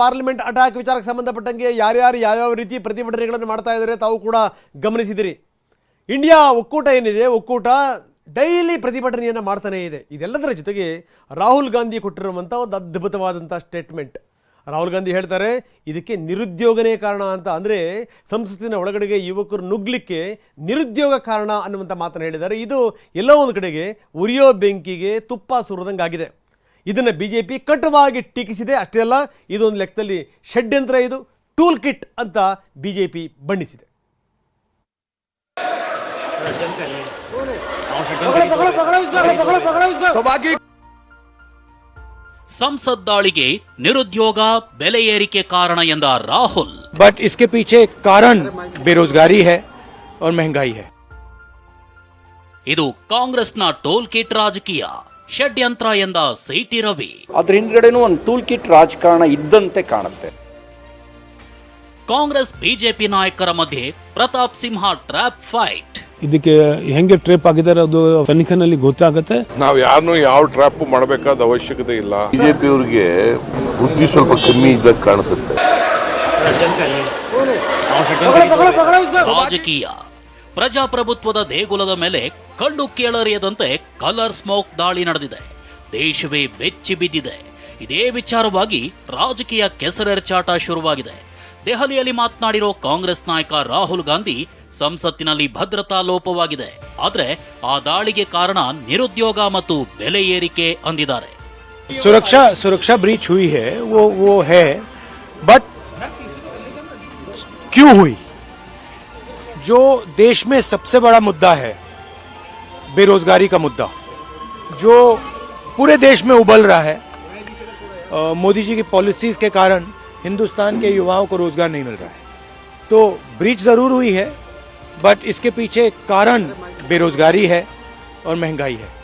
Parliament attack ವಿಚಾರಕ್ಕೆ ಸಂಬಂಧಪಟ್ಟಂಗೆ ಯಾರ್ಯಾರು ಯಾವ್ಯಾವ ರೀತಿ ಪ್ರತಿಭಟನೆಗಳನ್ನು ಮಾಡ್ತಾ ಇದ್ದಾರೆ ತಾವು ಕೂಡ ಗಮನಿಸಿದಿರಿ. ಇಂಡಿಯಾ ಒಕ್ಕೂಟ ಏನಿದೆ, ಒಕ್ಕೂಟ ಡೈಲಿ ಪ್ರತಿಭಟನೆಯನ್ನು ಮಾಡ್ತಾನೇ ಇದೆ. ಇದೆಲ್ಲದರ ಜೊತೆಗೆ ರಾಹುಲ್ ಗಾಂಧಿ ಕೊಟ್ಟಿರುವಂಥ ಒಂದು ಅದ್ಭುತವಾದಂಥ ಸ್ಟೇಟ್ಮೆಂಟ್ ರಾಹುಲ್ ಗಾಂಧಿ ಹೇಳ್ತಾರೆ, ಇದಕ್ಕೆ ನಿರುದ್ಯೋಗನೇ ಕಾರಣ ಅಂತ. ಅಂದರೆ ಸಂಸತ್ತಿನ ಒಳಗಡೆಗೆ ಯುವಕರು ನುಗ್ಲಿಕ್ಕೆ ನಿರುದ್ಯೋಗ ಕಾರಣ ಅನ್ನುವಂಥ ಮಾತನ್ನು ಹೇಳಿದ್ದಾರೆ. ಇದು ಎಲ್ಲೋ ಒಂದು ಕಡೆಗೆ ಉರಿಯೋ ಬೆಂಕಿಗೆ ತುಪ್ಪ ಸುರಿದಂಗಾಗಿದೆ. ಇದನ್ನು ಬಿ ಜೆ ಪಿ ಕಟುವಾಗಿ ಟೀಕಿಸಿದೆ. ಅಷ್ಟೇ ಅಲ್ಲ ಇದೊಂದು ಲೆಕ್ಕದಲ್ಲಿ ಷಡ್ಯಂತ್ರ ಇದು ಟೂಲ್ ಕಿಟ್ ಅಂತ ಬಿ ಜೆ ಪಿ ಬಣ್ಣಿಸಿದೆ. ಸಂಸತ್ ದಾಳಿಗೆ ನಿರುದ್ಯೋಗ ಬೆಲೆ ಏರಿಕೆ ಕಾರಣ ಎಂದ ರಾಹುಲ್. ಬಟ್ ಇಸ್ಕೆ ಪೀಚೆ ಕಾರಣ ಬೇರೋಜ್ಗಾರಿ ಹೇ ಮೆಹಂಗಾಯಿ ಹೇ ಇದು ಕಾಂಗ್ರೆಸ್ನ ಟೋಲ್ ಕಿಟ್ ರಾಜಕೀಯ. ಷಡ್ಯಂತ್ರ ಎಂದ ಸಿಟಿ ರವಿ. ಅದ್ರ ಹಿಂದ್ಗಡೆನೂ ಒಂದು ಟೂಲ್ ಕಿಟ್ ರಾಜಕಾರಣ ಇದ್ದಂತೆ ಕಾಣುತ್ತೆ. ಕಾಂಗ್ರೆಸ್ ಬಿಜೆಪಿ ನಾಯಕರ ಮಧ್ಯೆ ಪ್ರತಾಪ್ ಸಿಂಹ ಟ್ರ್ಯಾಪ್ ಫೈಟ್ ಇದಕ್ಕೆ ಹೆಂಗೆ ಟ್ರೇಪ್ ಆಗಿದ್ದಾರೆ ಅದು ತನಿಖೆನಲ್ಲಿ ಗೊತ್ತಾಗುತ್ತೆ. ನಾವು ಯಾರನ್ನೂ ಯಾವ ಟ್ರ್ಯಾಪ್ ಮಾಡಬೇಕಾದ ಅವಶ್ಯಕತೆ ಇಲ್ಲ. ಬಿಜೆಪಿ ಅವರಿಗೆ ಬುದ್ಧಿ ಸ್ವಲ್ಪ ಕಮ್ಮಿ ಇದ್ದಾಗ ಕಾಣಿಸುತ್ತೆ. ರಾಜಕೀಯ. ಪ್ರಜಾಪ್ರಭುತ್ವದ ದೇಗುಲದ ಮೇಲೆ ಕಂಡು ಕೇಳರಿಯದಂತೆ ಕಲರ್ ಸ್ಮೋಕ್ ದಾಳಿ ನಡೆದಿದೆ ದೇಶವೇ ಬೆಚ್ಚಿ ಬಿದ್ದಿದೆ ಇದೇ ವಿಚಾರವಾಗಿ ರಾಜಕೀಯ ಕೆಸರೆರಚಾಟ ಶುರುವಾಗಿದೆ ದೆಹಲಿಯಲ್ಲಿ ಮಾತನಾಡಿರೋ ಕಾಂಗ್ರೆಸ್ ನಾಯಕ ರಾಹುಲ್ ಗಾಂಧಿ ಸಂಸತ್ತಿನಲ್ಲಿ ಭದ್ರತಾ ಲೋಪವಾಗಿದೆ ಆದ್ರೆ ಆ ದಾಳಿಗೆ ಕಾರಣ ನಿರುದ್ಯೋಗ ಮತ್ತು ಬೆಲೆ ಏರಿಕೆ ಅಂದಿದ್ದಾರೆ सुरक्षा सुरक्षा ब्रीच हुई है वो वो है बट क्यों हुई जो देश में सबसे बड़ा मुद्दा है बेरोजगारी का मुद्दा जो पूरे देश में उबल रहा है अ, मोदी जी की पॉलिसीज के कारण हिंदुस्तान के युवाओं को रोजगार नहीं मिल रहा है तो ब्रीच जरूर हुई है बट इसके पीछे कारण बेरोजगारी है और महंगाई है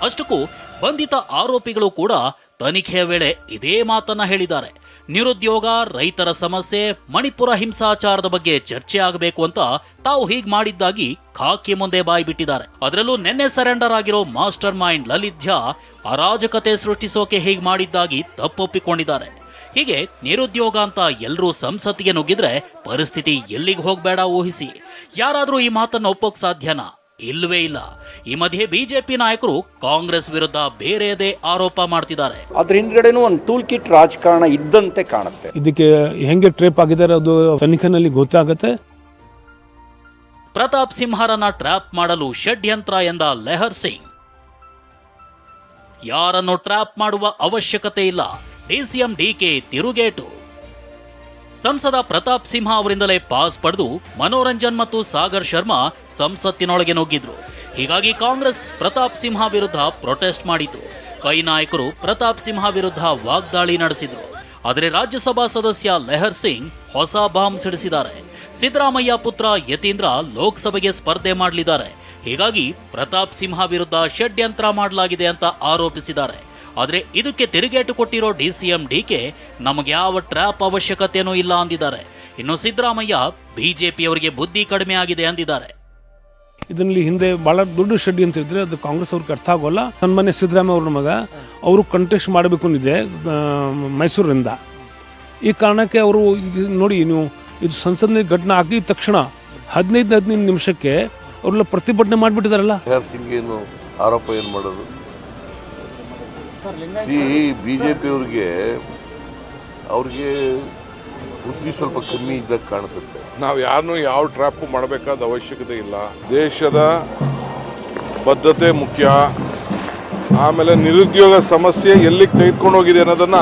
ಅಷ್ಟಕ್ಕೂ ಬಂಧಿತ ಆರೋಪಿಗಳು ಕೂಡ ತನಿಖೆಯ ವೇಳೆ ಇದೇ ಮಾತನ್ನ ಹೇಳಿದ್ದಾರೆ ನಿರುದ್ಯೋಗ, ರೈತರ ಸಮಸ್ಯೆ, ಮಣಿಪುರ ಹಿಂಸಾಚಾರದ ಬಗ್ಗೆ ಚರ್ಚೆ ಆಗಬೇಕು ಅಂತ ತಾವು ಹೀಗ್ ಮಾಡಿದ್ದಾಗಿ ಖಾಕಿ ಮುಂದೆ ಬಾಯಿ ಬಿಟ್ಟಿದ್ದಾರೆ. ಅದರಲ್ಲೂ ನಿನ್ನೆ ಸರೆಂಡರ್ ಆಗಿರೋ ಮಾಸ್ಟರ್ ಮೈಂಡ್ ಲಲಿತ್ ಝಾ ಅರಾಜಕತೆ ಸೃಷ್ಟಿಸೋಕೆ ಹೀಗ್ ಮಾಡಿದ್ದಾಗಿ ತಪ್ಪೊಪ್ಪಿಕೊಂಡಿದ್ದಾರೆ. ಹೀಗೆ ನಿರುದ್ಯೋಗ ಅಂತ ಎಲ್ಲರೂ ಸಂಸತ್ತಿಗೆ ನುಗ್ಗಿದ್ರೆ ಪರಿಸ್ಥಿತಿ ಎಲ್ಲಿಗೆ ಹೋಗ್ಬೇಡ ಊಹಿಸಿ. ಯಾರಾದ್ರೂ ಈ ಮಾತನ್ನ ಒಪ್ಪೋಕ್ ಸಾಧ್ಯನಾ? ಇಲ್ವೇ ಇಲ್ಲ. ಈ ಮಧ್ಯೆ ಬಿಜೆಪಿ ನಾಯಕರು ಕಾಂಗ್ರೆಸ್ ವಿರುದ್ಧ ಬೇರೆಯದೇ ಆರೋಪ ಮಾಡ್ತಿದ್ದಾರೆ. ಅದ್ರ ಹಿಂದ್ಗಡೆನೂ ಒಂದು ಟೂಲ್ ಕಿಟ್ ರಾಜಕಾರಣ ಇದ್ದಂತೆ ಕಾಣುತ್ತೆ. ಇದಕ್ಕೆ ಹೆಂಗೆ ಟ್ರೇಪ್ ಆಗಿದ್ದಾರೆ ಅದು ತನಿಖೆನಲ್ಲಿ ಗೊತ್ತಾಗುತ್ತೆ. ಪ್ರತಾಪ್ ಸಿಂಹರನ್ನ ಟ್ರ್ಯಾಪ್ ಮಾಡಲು ಷಡ್ಯಂತ್ರ ಎಂದ ಲೆಹರ್ ಸಿಂಗ್. ಯಾರನ್ನು ಟ್ರ್ಯಾಪ್ ಮಾಡುವ ಅವಶ್ಯಕತೆ ಇಲ್ಲ. ಡಿಸಿಎಂ ಡಿಕೆ ತಿರುಗೇಟು. ಸಂಸದ ಪ್ರತಾಪ್ ಸಿಂಹ ಅವರಿಂದಲೇ ಪಾಸ್ ಪಡೆದು ಮನೋರಂಜನ್ ಮತ್ತು ಸಾಗರ್ ಶರ್ಮಾ ಸಂಸತ್ತಿನೊಳಗೆ ನುಗ್ಗಿದ್ರು. ಹೀಗಾಗಿ ಕಾಂಗ್ರೆಸ್ ಪ್ರತಾಪ್ ಸಿಂಹ ವಿರುದ್ಧ ಪ್ರೊಟೆಸ್ಟ್ ಮಾಡಿತು. ಕೈ ನಾಯಕರು ಪ್ರತಾಪ್ ಸಿಂಹ ವಿರುದ್ಧ ವಾಗ್ದಾಳಿ ನಡೆಸಿದ್ರು. ಆದರೆ ರಾಜ್ಯಸಭಾ ಸದಸ್ಯ ಲೆಹರ್ ಸಿಂಗ್ ಹೊಸ ಬಾಂಬ್ ಸಿಡಿಸಿದ್ದಾರೆ. ಸಿದ್ದರಾಮಯ್ಯ ಪುತ್ರ ಯತೀಂದ್ರ ಲೋಕಸಭೆಗೆ ಸ್ಪರ್ಧೆ ಮಾಡಲಿದ್ದಾರೆ. ಹೀಗಾಗಿ ಪ್ರತಾಪ್ ಸಿಂಹ ವಿರುದ್ಧ ಷಡ್ಯಂತ್ರ ಮಾಡಲಾಗಿದೆ ಅಂತ ಆರೋಪಿಸಿದ್ದಾರೆ. ಆದರೆ ಇದಕ್ಕೆ ತಿರುಗೇಟು ಕೊಟ್ಟಿರೋ D C M D K ನಮಗೆ ಯಾವ ಟ್ರ್ಯಾಪ್ ಅವಶ್ಯಕತೆಯೂ ಇಲ್ಲ ಅಂದಿದ್ದಾರೆ. ಇನ್ನು ಸಿದ್ದರಾಮಯ್ಯ ಬಿಜೆಪಿಯವರಿಗೆ ಬುದ್ಧಿ ಕಡಿಮೆ ಆಗಿದೆ ಅಂದಿದ್ದಾರೆ. ಇದರಲ್ಲಿ ಹಿಂದೆ ಬಹಳ ದೊಡ್ಡ ಶೆಡ್ಡಿ ಅಂತ ಇದ್ರೆ ಅದು ಕಾಂಗ್ರೆಸ್ ಅವ್ರಿಗೆ ಅರ್ಥ ಆಗೋಲ್ಲ. ಸನ್ಮಾನ್ಯ ಸಿದ್ದರಾಮಯ್ಯ ಅವ್ರ ಮಗ ಅವರು ಕಂಟೆಸ್ಟ್ ಮಾಡಬೇಕು ಅಂದಿದೆ ಮೈಸೂರಿಂದ. ಮೈಸೂರಿನಿಂದ ಈ ಕಾರಣಕ್ಕೆ ಅವರು ಈಗ ನೋಡಿ ನೀವು ಇದು ಸಂಸತ್ನಲ್ಲಿ ಘಟನೆ ಆಗಿದ ತಕ್ಷಣ ಹದಿನೈದು ಹದಿನೈದು ನಿಮಿಷಕ್ಕೆ ಅವರೆಲ್ಲ ಪ್ರತಿಭಟನೆ ಮಾಡಿಬಿಟ್ಟಿದಾರಲ್ಲ. ಏನು ಆರೋಪ ಏನು ಮಾಡೋದು? ಸಿ ಬಿಜೆಪಿಯವ್ರಿಗೆ ಅವ್ರಿಗೆ ಬುದ್ಧಿ ಸ್ವಲ್ಪ ಕಮ್ಮಿ ಇದ್ದಾಗ ಕಾಣಿಸುತ್ತೆ. ನಾವು ಯಾರನ್ನೂ ಯಾವ ಟ್ರ್ಯಾಪ್ ಮಾಡಬೇಕಾದ ಅವಶ್ಯಕತೆ ಇಲ್ಲ. ದೇಶದ ಬದ್ಧತೆ ಮುಖ್ಯ. ಆಮೇಲೆ ನಿರುದ್ಯೋಗ ಸಮಸ್ಯೆ ಎಲ್ಲಿಗೆ ತೆಗೆದುಕೊಂಡು ಹೋಗಿದೆ ಅನ್ನೋದನ್ನ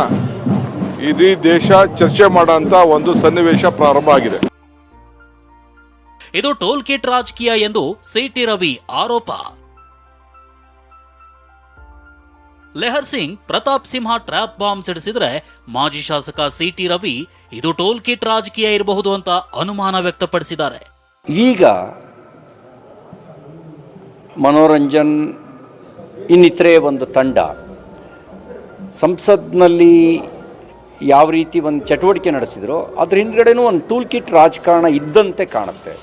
ಇಡೀ ದೇಶ ಚರ್ಚೆ ಮಾಡೋಂಥ ಒಂದು ಸನ್ನಿವೇಶ ಪ್ರಾರಂಭ ಆಗಿದೆ. ಇದು ಟೋಲ್ ಕಿಟ್ ರಾಜಕೀಯ ಎಂದು ಸಿಟಿ ರವಿ ಆರೋಪ. ಲೆಹರ್ ಸಿಂಗ್, ಪ್ರತಾಪ್ ಸಿಂಹ ಟ್ರ್ಯಾಪ್ ಬಾಂಬ್ ಸಿಡಿಸಿದ್ರೆ ಮಾಜಿ ಶಾಸಕ ಸಿಟಿ ರವಿ, ಇದು ಟೋಲ್ ಕಿಟ್ ರಾಜಕೀಯ ಇರಬಹುದು ಅಂತ ಅನುಮಾನ ವ್ಯಕ್ತಪಡಿಸಿದ್ದಾರೆ. ಈಗ ಮನೋರಂಜನ್ ಇನ್ನಿತರೆ ಒಂದು ತಂಡ. ಸಂಸತ್ನಲ್ಲಿ ಯಾವ ರೀತಿ ಒಂದು ಚಟುವಟಿಕೆ ನಡೆಸಿದ್ರು, ಅದ್ರ ಹಿಂದ್ಗಡೆನೂ ಒಂದು ಟೂಲ್ ಕಿಟ್ ರಾಜಕಾರಣ ಇದ್ದಂತೆ ಕಾಣುತ್ತೆ.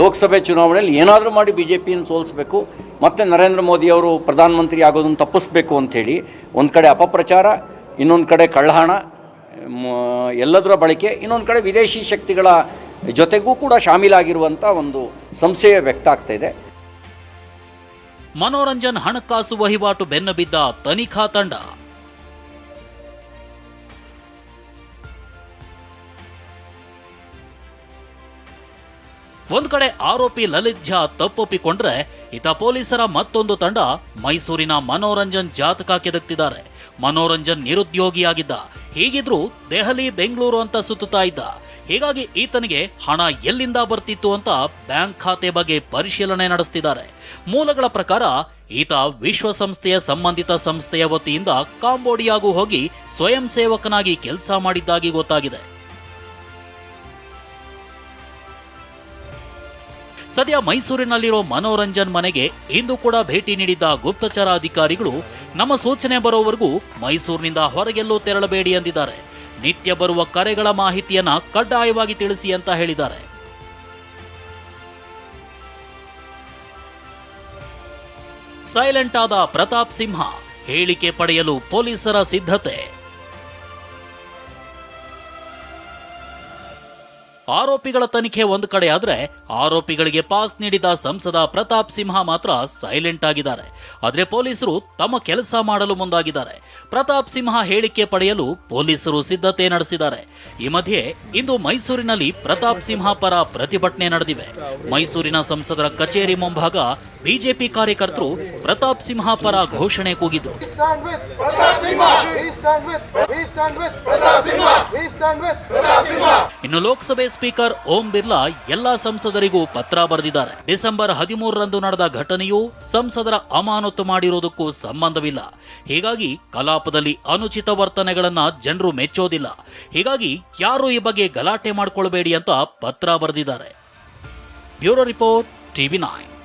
ಲೋಕಸಭೆ ಚುನಾವಣೆಯಲ್ಲಿ ಏನಾದರೂ ಮಾಡಿ ಬಿ ಜೆ ಪಿಯನ್ನು ಸೋಲಿಸಬೇಕು, ಮತ್ತು ನರೇಂದ್ರ ಮೋದಿ ಅವರು ಪ್ರಧಾನಮಂತ್ರಿ ಆಗೋದನ್ನು ತಪ್ಪಿಸ್ಬೇಕು ಅಂಥೇಳಿ ಒಂದು ಕಡೆ ಅಪಪ್ರಚಾರ, ಇನ್ನೊಂದು ಕಡೆ ಕಳ್ಳಹಣ ಎಲ್ಲದರ ಬಳಕೆ ಇನ್ನೊಂದು ಕಡೆ ವಿದೇಶಿ ಶಕ್ತಿಗಳ ಜೊತೆಗೂ ಕೂಡ ಶಾಮೀಲಾಗಿರುವಂಥ ಒಂದು ಸಂಶಯ ವ್ಯಕ್ತ ಆಗ್ತಾ ಇದೆ. ಮನೋರಂಜನ್ ಹಣಕಾಸು ವಹಿವಾಟು ಬೆನ್ನಬಿದ್ದ ತನಿಖಾ ತಂಡ. ಒಂದ್ ಕಡೆ ಆರೋಪಿ ಲಲಿತ್ ಝಾ ತಪ್ಪೊಪ್ಪಿಕೊಂಡ್ರೆ, ಇತ ಪೊಲೀಸರ ಮತ್ತೊಂದು ತಂಡ ಮೈಸೂರಿನ ಮನೋರಂಜನ್ ಜಾತಕ ಕೆದಕ್ತಿದ್ದಾರೆ ಮನೋರಂಜನ್ ನಿರುದ್ಯೋಗಿಯಾಗಿದ್ದ. ಹೀಗಿದ್ರೂ ದೆಹಲಿ, ಬೆಂಗಳೂರು ಅಂತ ಸುತ್ತುತ್ತಾ ಇದ್ದ. ಹೀಗಾಗಿ ಈತನಿಗೆ ಹಣ ಎಲ್ಲಿಂದ ಬರ್ತಿತ್ತು ಅಂತ ಬ್ಯಾಂಕ್ ಖಾತೆ ಬಗ್ಗೆ ಪರಿಶೀಲನೆ ನಡೆಸ್ತಿದ್ದಾರೆ. ಮೂಲಗಳ ಪ್ರಕಾರ, ಈತ ವಿಶ್ವಸಂಸ್ಥೆಯ ಸಂಬಂಧಿತ ಸಂಸ್ಥೆಯ ವತಿಯಿಂದ ಕಾಂಬೋಡಿಯಾಗೂ ಹೋಗಿ ಸ್ವಯಂ ಸೇವಕನಾಗಿ ಕೆಲಸ ಮಾಡಿದ್ದಾಗಿ ಗೊತ್ತಾಗಿದೆ. ಸದ್ಯ ಮೈಸೂರಿನಲ್ಲಿರೋ ಮನೋರಂಜನ್ ಮನೆಗೆ ಇಂದು ಕೂಡ ಭೇಟಿ ನೀಡಿದ್ದ ಗುಪ್ತಚರ ಅಧಿಕಾರಿಗಳು ನಮ್ಮ ಸೂಚನೆ ಬರೋವರೆಗೂ ಮೈಸೂರಿನಿಂದ ಹೊರಗೆಲ್ಲೂ ತೆರಳಬೇಡಿ ಎಂದಿದ್ದಾರೆ. ನಿತ್ಯ ಬರುವ ಕರೆಗಳ ಮಾಹಿತಿಯನ್ನ ಕಡ್ಡಾಯವಾಗಿ ತಿಳಿಸಿ ಅಂತ ಹೇಳಿದ್ದಾರೆ. ಸೈಲೆಂಟ್ ಆದ ಪ್ರತಾಪ್ ಸಿಂಹ, ಹೇಳಿಕೆ ಪಡೆಯಲು ಪೊಲೀಸರ ಸಿದ್ಧತೆ. ಆರೋಪಿಗಳ ತನಿಖೆ ಒಂದು ಕಡೆ ಆದ್ರೆ ಆರೋಪಿಗಳಿಗೆ ಪಾಸ್ ನೀಡಿದ ಸಂಸದ ಪ್ರತಾಪ್ ಸಿಂಹ ಮಾತ್ರ ಸೈಲೆಂಟ್ ಆಗಿದ್ದಾರೆ ಆದ್ರೆ ಪೊಲೀಸರು ತಮ್ಮ ಕೆಲಸ ಮಾಡಲು ಮುಂದಾಗಿದ್ದಾರೆ ಪ್ರತಾಪ್ ಸಿಂಹ ಹೇಳಿಕೆ ಪಡೆಯಲು ಪೊಲೀಸರು ಸಿದ್ಧತೆ ನಡೆಸಿದ್ದಾರೆ ಈ ಮಧ್ಯೆ ಇಂದು ಮೈಸೂರಿನಲ್ಲಿ ಪ್ರತಾಪ್ ಸಿಂಹ ಪರ ಪ್ರತಿಭಟನೆ ನಡೆದಿವೆ ಮೈಸೂರಿನ ಸಂಸದರ ಕಚೇರಿ ಮುಂಭಾಗ ಬಿಜೆಪಿ ಕಾರ್ಯಕರ್ತರು ಪ್ರತಾಪ್ ಸಿಂಹ ಪರ ಘೋಷಣೆ ಕೂಗಿದ್ರು. ಇನ್ನು ಲೋಕಸಭೆ ಸ್ಪೀಕರ್ ಓಂ ಬಿರ್ಲಾ ಎಲ್ಲಾ ಸಂಸದರಿಗೂ ಪತ್ರ ಬರೆದಿದ್ದಾರೆ. ಡಿಸೆಂಬರ್ ಹದಿಮೂರರಂದು ನಡೆದ ಘಟನೆಯು ಸಂಸದರ ಅಮಾನತು ಮಾಡಿರುವುದಕ್ಕೂ ಸಂಬಂಧವಿಲ್ಲ. ಹೀಗಾಗಿ ಕಲಾಪದಲ್ಲಿ ಅನುಚಿತ ವರ್ತನೆಗಳನ್ನ ಜನರು ಮೆಚ್ಚೋದಿಲ್ಲ. ಹೀಗಾಗಿ ಯಾರು ಈ ಬಗ್ಗೆ ಗಲಾಟೆ ಮಾಡಿಕೊಳ್ಬೇಡಿ ಅಂತ ಪತ್ರ ಬರೆದಿದ್ದಾರೆ. Bureau report TV nine.